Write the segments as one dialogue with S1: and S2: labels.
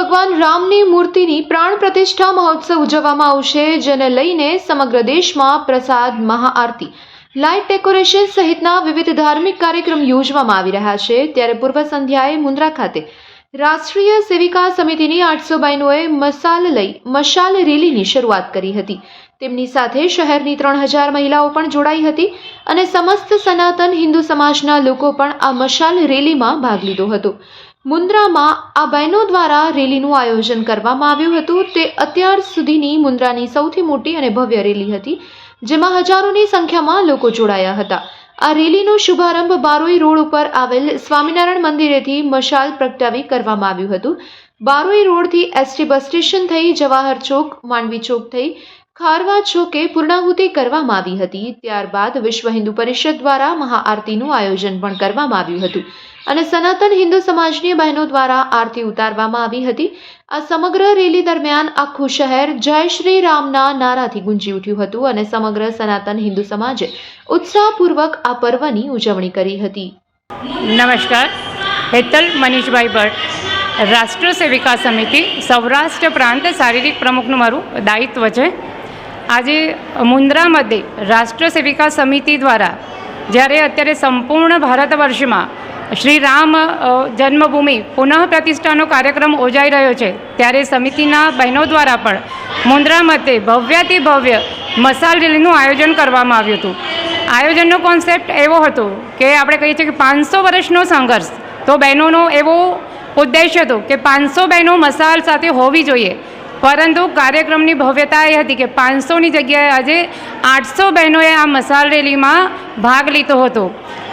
S1: મૂર્તિની પ્રાણ પ્રતિષ્ઠા મહોત્સવ ઉજવવામાં આવશે, જેને લઈને સમગ્ર દેશમાં પ્રસાદ મહાઆરતી. લાઇટ ડેકોરેશન સહિતના વિવિધ ધાર્મિક કાર્યક્રમ યોજવામાં આવી રહ્યા છે. ત્યારે પૂર્વ સંધ્યાએ મુન્દ્રા ખાતે રાષ્ટ્રીય સેવિકા સમિતિની આઠસો બહેનોએ મસાલ લઈ મશાલ રેલીની શરૂઆત કરી હતી. તેમની સાથે શહેરની ત્રણ હજાર મહિલાઓ પણ જોડાઈ હતી અને સમસ્ત સનાતન હિન્દુ સમાજના લોકો પણ આ મશાલ રેલીમાં ભાગ લીધો હતો. મુન્દ્રામાં આ બહેનો દ્વારા રેલીનું આયોજન કરવામાં આવ્યું હતું. તે અત્યાર સુધીની મુન્દ્રાની સૌથી મોટી અને ભવ્ય રેલી હતી, જેમાં હજારોની સંખ્યામાં લોકો જોડાયા હતા. આ રેલીનો શુભારંભ બારોઈ રોડ ઉપર આવેલ સ્વામિનારાયણ મંદિરેથી મશાલ પ્રગટાવી કરવામાં આવ્યું હતું. બારોઈ રોડથી એસટી બસ સ્ટેશન થઈ, જવાહર ચોક, માંડવી ચોક થઈ ખારવા ચોકે પૂર્ણાહુતિ કરવામાં આવી હતી. ત્યારબાદ વિશ્વ હિન્દુ પરિષદ દ્વારા મહાઆરતીનું આયોજન પણ કરવામાં આવ્યું હતું અને સનાતન હિન્દુ સમાજની બહેનો દ્વારા આરતી ઉતારવામાં આવી હતી. આ સમગ્ર રેલી દરમિયાન આખું શહેર જય શ્રી રામના નારાથી ગુંજી ઉઠ્યું હતું અને સમગ્ર સનાતન હિન્દુ સમાજે ઉત્સાહપૂર્વક આ પર્વની ઉજવણી કરી હતી.
S2: નમસ્કાર. હેતલ મનીષભાઈ ભટ્ટ રાષ્ટ્ર સેવિકા સમિતિ, સૌરાષ્ટ્ર પ્રાંત શારીરિક પ્રમુખનું મારું દાયિત્વ છે. આજે મુન્દ્રા મધ્યે રાષ્ટ્ર સેવિકા સમિતિ દ્વારા, જ્યારે અત્યારે સંપૂર્ણ ભારત વર્ષમાં શ્રી રામ જન્મભૂમિ પુનઃ પ્રતિષ્ઠાનો કાર્યક્રમ યોજાઈ રહ્યો છે, ત્યારે સમિતિના બહેનો દ્વારા પણ મુન્દ્રા મતે ભવ્યાતિ ભવ્ય મસાલ રેલીનું આયોજન કરવામાં આવ્યું હતું. આયોજનનો કોન્સેપ્ટ એવો હતો કે આપણે કહીએ છીએ કે પાંચસો વર્ષનો સંઘર્ષ. તો બહેનોનો એવો ઉદ્દેશ હતો કે પાંચસો બહેનો મસાલ સાથે હોવી જોઈએ. પરંતુ કાર્યક્રમની ભવ્યતા એ હતી કે પાંચસોની જગ્યાએ આજે આઠસો બહેનોએ આ મસાલ રેલીમાં ભાગ લીધો હતો.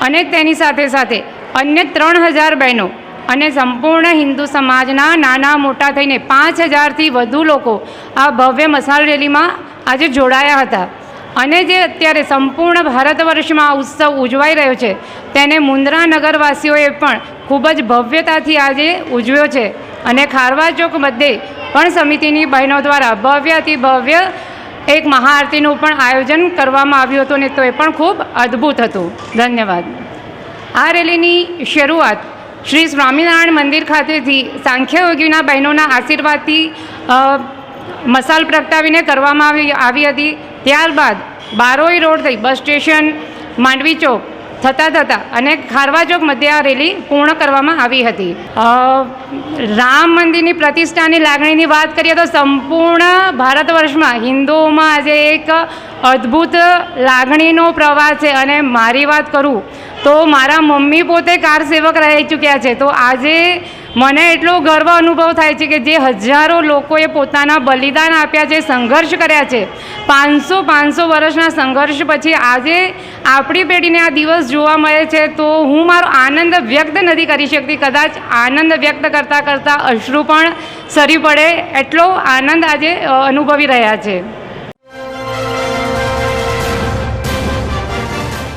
S2: અને તેની સાથે સાથે અન્ય ત્રણ હજાર બહેનો અને સંપૂર્ણ હિન્દુ સમાજના નાના મોટા થઈને પાંચ હજારથી વધુ લોકો આ ભવ્ય મસાલ રેલીમાં આજે જોડાયા હતા. અને જે અત્યારે સંપૂર્ણ ભારત વર્ષમાં આ ઉત્સવ ઉજવાઈ રહ્યો છે, તેને મુન્દ્રા નગરવાસીઓએ પણ ખૂબ જ ભવ્યતાથી આજે ઉજવ્યો છે. અને ખારવા ચોક મધ્યે પણ સમિતિની બહેનો દ્વારા ભવ્યથી ભવ્ય એક મહાઆરતીનું પણ આયોજન કરવામાં આવ્યું હતું ને તો એ પણ ખૂબ અદ્ભુત હતું. ધન્યવાદ. આ રેલીની શરૂઆત શ્રી સ્વામિનારાયણ મંદિર ખાતેથી સાંખ્યયોગીના બહેનોના આશીર્વાદથી મસાલ પ્રગટાવીને કરવામાં આવી આવી હતી. ત્યારબાદ બારોઈ રોડ થઈ બસ સ્ટેશન, માંડવી ચોક થતાં થતાં અને ખારવા ચોક મધ્યે આ રેલી પૂર્ણ કરવામાં આવી હતી. રામ મંદિરની પ્રતિષ્ઠાની લાગણીની વાત કરીએ તો સંપૂર્ણ ભારત વર્ષમાં હિન્દુઓમાં આજે એક અદ્ભુત લાગણીનો પ્રવાહ છે અને મારી વાત કરું તો મારા મમ્મી પોતે કાર સેવક રહી ચૂક્યા છે. તો આજે મને એટલો ગર્વ અનુભવ થાય છે કે જે હજારો લોકોએ પોતાના બલિદાન આપ્યા છે, સંઘર્ષ કર્યા છે. પાંચસો પાંચસો વર્ષના સંઘર્ષ પછી આજે આપણી પેઢીને આ દિવસ જોવા મળે છે. તો હું મારો આનંદ વ્યક્ત નથી કરી શકતી. કદાચ આનંદ વ્યક્ત કરતાં કરતાં અશ્રુ પણ સરી પડે. એટલો આનંદ આજે અનુભવી રહ્યા છે.